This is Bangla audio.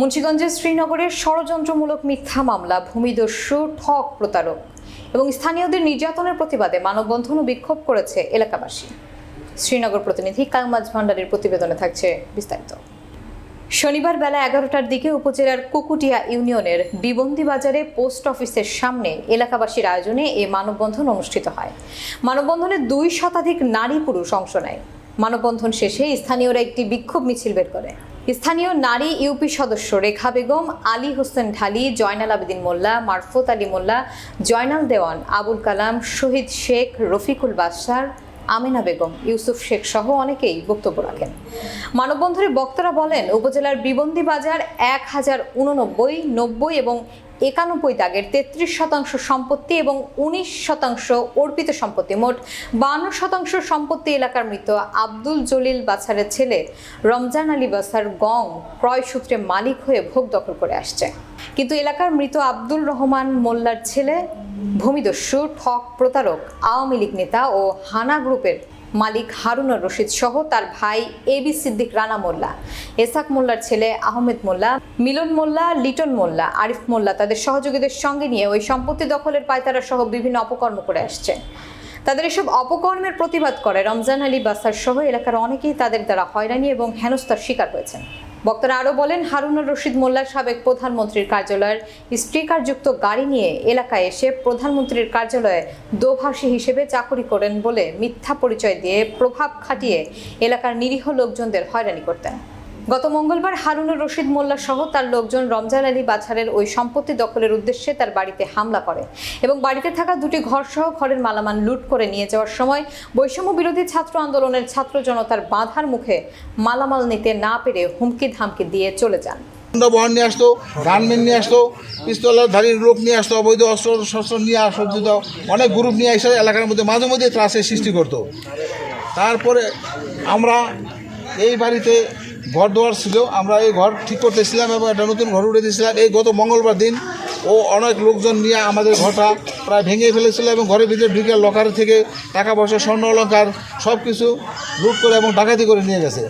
মুন্সিগঞ্জের শ্রীনগরের ষড়যন্ত্রমূলক মিথ্যা মামলা, ভূমিদস্যু ঠক প্রতারক এবং স্থানীয়দের নির্যাতনের প্রতিবাদে মানববন্ধন ও বিক্ষোভ করেছে এলাকাবাসী। শ্রীনগর প্রতিনিধি কাংমাজ ভান্ডারের প্রতিবেদনে থাকছে বিস্তারিত। শনিবার বেলা এগারোটার দিকে উপজেলার কুকুটিয়া ইউনিয়নের বিবন্দি বাজারে পোস্ট অফিসের সামনে এলাকাবাসীর আয়োজনে এ মানববন্ধন অনুষ্ঠিত হয়। মানববন্ধনে দুই শতাধিক নারী পুরুষ অংশ নেয়। মানববন্ধন শেষে স্থানীয়রা একটি বিক্ষোভ মিছিল বের করে। স্থানীয় নারী ইউপি সদস্য রেখা বেগম, আলী হোসেন ঢালি, জয়নাল আবেদিন মোল্লা, মারফত আলী মোল্লা, জয়নাল দেওয়ান, আবুল কালাম, শহীদ শেখ, রফিকুল বাদশার আমিনা বেগম, ইউসুফ শেখ সহ অনেকেই বক্তব্য রাখেন। মানববন্ধনে বক্তারা বলেন, উপজেলার বিবন্দি বাজার এক হাজার উননব্বই, নব্বই এবং একানব্বই দাগের তেত্রিশ শতাংশ সম্পত্তি এবং উনিশ শতাংশ অর্পিত সম্পত্তি। মোট বান্ন শতাংশ সম্পত্তি এলাকার মৃত আব্দুল জলিল বাছারের ছেলে রমজান আলী বাসার গং ক্রয় সূত্রে মালিক হয়ে ভোগ দখল করে আসছে। কিন্তু এলাকার মৃত আব্দুল রহমান মোল্লার ছেলে, ভূমিদস্যু, ঠক প্রতারক, আওয়ামী লীগ নেতা ও হানা গ্রুপের মালিক হারুনুর রশিদ সহ তার ভাই এ বি সিদ্দিক রানা মোল্লা। এসাক মোল্লার ছেলে আহমেদ মোল্লা, মিলন মোল্লা, লিটন মোল্লা, আরিফ মোল্লা তাদের সহযোগীদের সঙ্গে নিয়ে ওই সম্পত্তি দখলের পায়তারা সহ বিভিন্ন অপকর্ম করে আসছে। তাদের এসব অপকর্মের প্রতিবাদ করে রমজান আলী বাসার সহ এলাকার অনেকেই তাদের দ্বারা হয়রানি এবং হেনস্থার শিকার হয়েছেন। বক্তারা আরও বলেন, হারুনুর রশিদ মোল্লার সাবেক প্রধানমন্ত্রীর কার্যালয়ের স্টিকারযুক্ত গাড়ি নিয়ে এলাকায় এসে প্রধানমন্ত্রীর কার্যালয়ে দোভাষী হিসেবে চাকরি করেন বলে মিথ্যা পরিচয় দিয়ে প্রভাব খাটিয়ে এলাকার নিরীহ লোকজনদের হয়রানি করতেন। গত মঙ্গলবার হারুনুর রশিদ মোল্লা সহ তার লোকজন রমজান আলী বাছারের ওই সম্পত্তি দখলের উদ্দেশ্যে তার বাড়িতে হামলা করে এবং বাড়িতে থাকা দুটি ঘর সহ ঘরের মালামাল লুট করে নিয়ে যাওয়ার সময় বৈষম্য বিরোধী ছাত্র আন্দোলনের ছাত্র জনতার বাধার মুখে মালামাল নিতে না পেরে হুমকি ধামকি দিয়ে চলে যান। বহন নিয়ে আসতো, গানমেন নিয়ে আসতো, পিস্তলের ধারীর লোক নিয়ে আসতো, অবৈধ অস্ত্র শস্ত্র নিয়ে সজ্জিত অনেক গ্রুপ নিয়ে এসে এলাকার মধ্যে মাঝে মধ্যে ত্রাসের সৃষ্টি করতো। তারপরে আমরা এই বাড়িতে ঘর দোয়ার ছিল, আমরা এই ঘর ঠিক করতেছিলাম এবং একটা নতুন ঘর উঠে দিয়েছিলাম। এই গত মঙ্গলবার দিন ও অনেক লোকজন নিয়ে আমাদের ঘরটা প্রায় ভেঙে ফেলেছিল এবং ঘরের ভিতরে ঢুকে লকার থেকে টাকা পয়সা, স্বর্ণ অলঙ্কার সব কিছু লুট করে এবং ডাকাতি করে নিয়ে গেছে।